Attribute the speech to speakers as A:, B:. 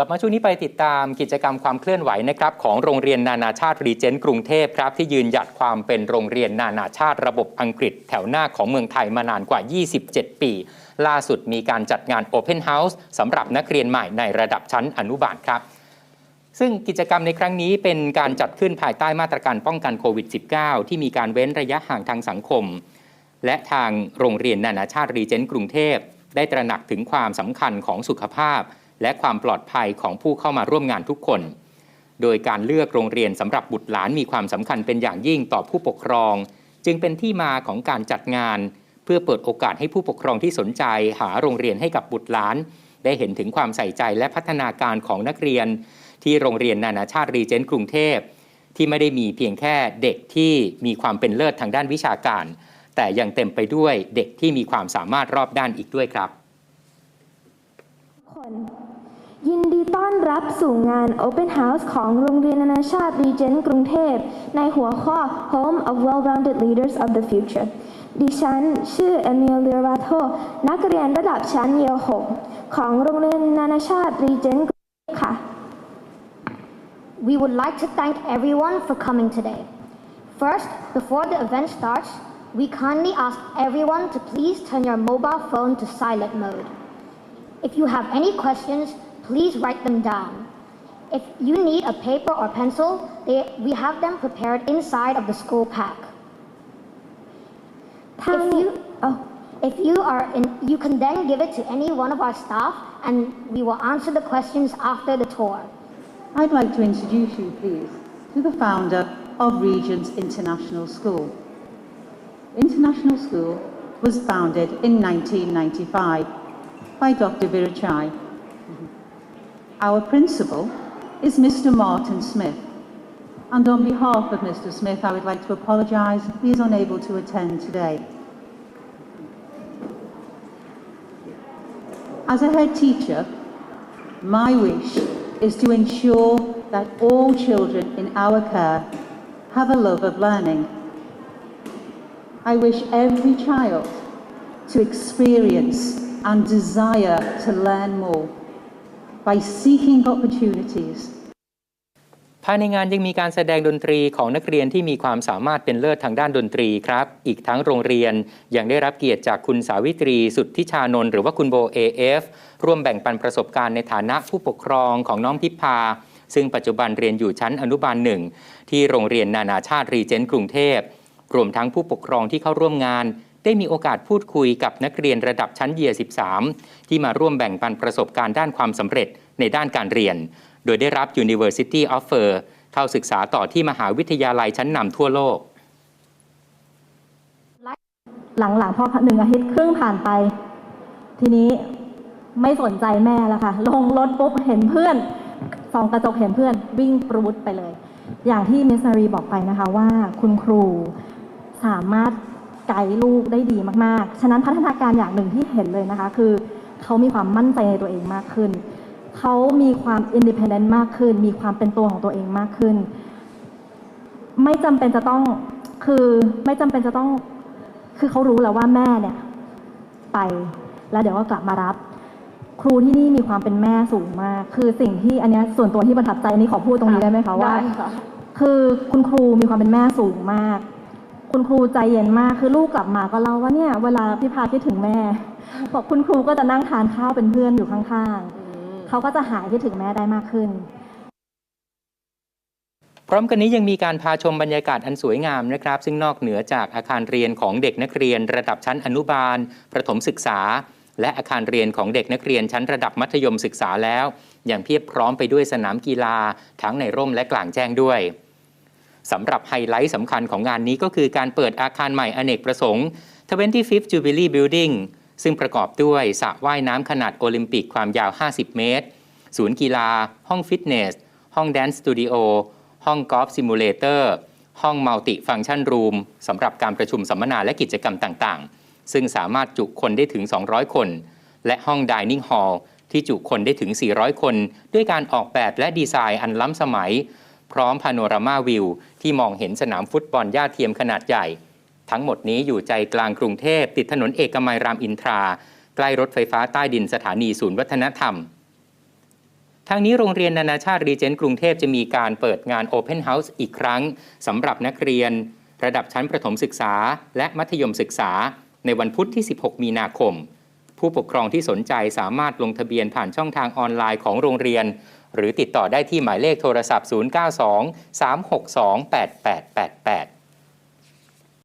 A: ลับมาช่วงนี้ไปติดตามกิจกรรมความเคลื่อนไหวนะครับของโรงเรียนนานาชาติรีเจนต์กรุงเทพครับที่ยืนหยัดความเป็นโรงเรียนนานาชาติระบบอังกฤษแถวหน้าของเมืองไทยมานานกว่า 27 ปี ล่าสุดมีการจัดงาน Open House สำหรับนักเรียนใหม่ในระดับชั้นอนุบาลครับซึ่งกิจกรรมในครั้งนี้เป็นการจัดขึ้นภายใต้มาตรการป้องกันโควิด -19 ที่มีการเว้นระยะห่างทางสังคม และทางโรงเรียนนานาชาติรีเจนต์กรุงเทพ ได้ตระหนักถึงความสำคัญของสุขภาพ และความปลอดภัยของผู้เข้ามาร่วมงานทุกคน โดยการเลือกโรงเรียนสำหรับบุตรหลานมีความสำคัญเป็นอย่างยิ่งต่อผู้ปกครอง จึงเป็นที่มาของการจัดงาน เพื่อเปิดโอกาสให้ผู้ปกครองที่สนใจ หาโรงเรียนให้กับบุตรหลาน ได้เห็นถึงความใส่ใจและพัฒนาการของนักเรียน ที่โรงเรียนนานาชาติรีเจนต์กรุงเทพที่ไม่ได้มีเพียงแค่เด็กที่มีความเป็นเลิศทางด้านวิชาการ แต่ยังเต็มไปด้วยเด็กที่มีความสามารถรอบด้านอีกด้วยครับ
B: คน ยินดีต้อนรับสู่งาน Open House ของโรงเรียนนานาชาติรีเจนต์กรุงเทพ ในหัวข้อ Home of Well-Rounded Leaders of the Future ดิฉัน ชื่อเอมิลเลียราโตนักเรียนระดับชั้นเยหกของโรงเรียนนานาชาติรีเจนต์กรุงเทพค่ะ
C: We would like to thank everyone for coming today. First, before the event starts, we kindly ask everyone to please turn your mobile phone to silent mode. If you have any questions, please write them down. If you need a paper or pencil, they, we have them prepared inside of the school pack. If you,
B: oh,
C: if you are in, you can then give it to any one of our staff and we will answer the questions after the tour.
D: I'd like to introduce you, please, to the founder of Regents International School. International School was founded in 1995 by Dr. Virachai. Our principal is Mr. Martin Smith. And on behalf of Mr. Smith, I would like to apologise he is unable to attend today. As a head teacher, my wish is to ensure that all children in our care have a love of learning. I wish every child to experience and desire to learn more by seeking opportunities
A: ภายในงานยังมีการแสดงดนตรีของนักเรียนที่มีความสามารถเป็นเลิศทางด้านดนตรีครับ อีกทั้งโรงเรียนยังได้รับเกียรติจากคุณสาวิตรีสุทธิชานนท์หรือว่าคุณโบ AF ร่วมแบ่งปันประสบการณ์ในฐานะผู้ปกครองของน้องพิพาซึ่งปัจจุบันเรียนอยู่ชั้นอนุบาลหนึ่งที่โรงเรียนนานาชาติรีเจนต์กรุงเทพรวมทั้งผู้ปกครองที่เข้าร่วมงาน ได้มีโอกาสพูดคุยกับนักเรียนระดับชั้นเยียร์13 ที่มาร่วมแบ่งปันประสบการณ์ด้านความสำเร็จในด้านการเรียน โดยได้รับ University Offer เข้าศึกษาต่อที่มหาวิทยาลัยชั้นนำทั่วโลก
E: หลังๆพอหนึ่งอาทิตย์ครึ่งผ่านไป ทีนี้ไม่สนใจแม่แล้วค่ะ ลงรถปุ๊บเห็นเพื่อนส่องกระจกเห็นเพื่อนวิ่งปรูดไปเลย อย่างที่มิสนารีบอกไปนะคะว่าคุณครูสามารถ ไกด์ลูกได้ดีมากๆ ฉะนั้นพัฒนาการอย่างหนึ่งที่เห็นเลยนะคะ คือเขามีความมั่นใจในตัวเองมากขึ้น เขามีความอินดิเพนเดนต์มากขึ้น มีความเป็นตัวของตัวเองมากขึ้น ไม่จำเป็นจะต้องคือไม่จำเป็นจะต้อง คือเขารู้แล้วว่าแม่เนี่ย ไปแล้วเดี๋ยวก็กลับมารับ ครูที่นี่มีความเป็นแม่สูงมาก คือสิ่งที่อันเนี้ยส่วนตัวที่ประทับใจอันนี้ขอพูดตรงนี้ได้ไหมคะว่า
B: ได้ค่ะ
E: คือคุณครูมีความเป็นแม่สูงมาก คุณครูใจเย็นมากคือลูกกลับมาก็เล่าว่าเนี่ยเวลาพี่พาคิดถึงแม่บอกคุณครูก็จะนั่งทานข้าวเป็นเพื่อนอยู่ข้างๆเขาก็จะหายคิดถึงแม่ได้มากขึ้น
A: พร้อมกันนี้ยังมีการพาชมบรรยากาศอันสวยงามนะครับ ซึ่งนอกเหนือจากอาคารเรียนของเด็กนักเรียน ระดับชั้นอนุบาล ประถมศึกษา และอาคารเรียนของเด็กนักเรียนชั้นระดับมัธยมศึกษาแล้วยังเพียบพร้อมไปด้วยสนามกีฬาทั้งในร่มและกลางแจ้งด้วย สำหรับไฮไลท์สำคัญของงานนี้ก็คือการเปิดอาคารใหม่อเนกประสงค์ 25th Jubilee Building ซึ่งประกอบด้วยสระว่ายน้ำขนาดโอลิมปิกความยาว 50 เมตร ศูนย์กีฬา ห้องฟิตเนส ห้องแดนซ์สตูดิโอ ห้องกอล์ฟซิมูเลเตอร์ ห้องมัลติฟังชันรูมสำหรับการประชุมสัมมนาและกิจกรรมต่างๆ ซึ่งสามารถจุคนได้ถึง 200 คน และห้องดิเนิ่งฮอลล์ที่จุคนได้ถึง 400 คน ด้วยการออกแบบและดีไซน์อันล้ำสมัย พร้อมพาโนรามาวิวที่มองเห็นสนามฟุตบอลหญ้าเทียมขนาดใหญ่ ทั้งหมดนี้อยู่ใจกลางกรุงเทพ ติดถนนเอกมัยรามอินทรา ใกล้รถไฟฟ้าใต้ดินสถานีศูนย์วัฒนธรรมทางนี้โรงเรียนนานาชาติรีเจนต์กรุงเทพจะมีการเปิดงาน Open House อีกครั้งสำหรับนักเรียน ระดับชั้นประถมศึกษา และมัธยมศึกษา ในวันพุธที่ 16 มีนาคม ผู้ปกครองที่สนใจสามารถลงทะเบียนผ่านช่องทางออนไลน์ของโรงเรียน หรือติดต่อได้ที่หมายเลขโทรศัพท์ 092 362 8888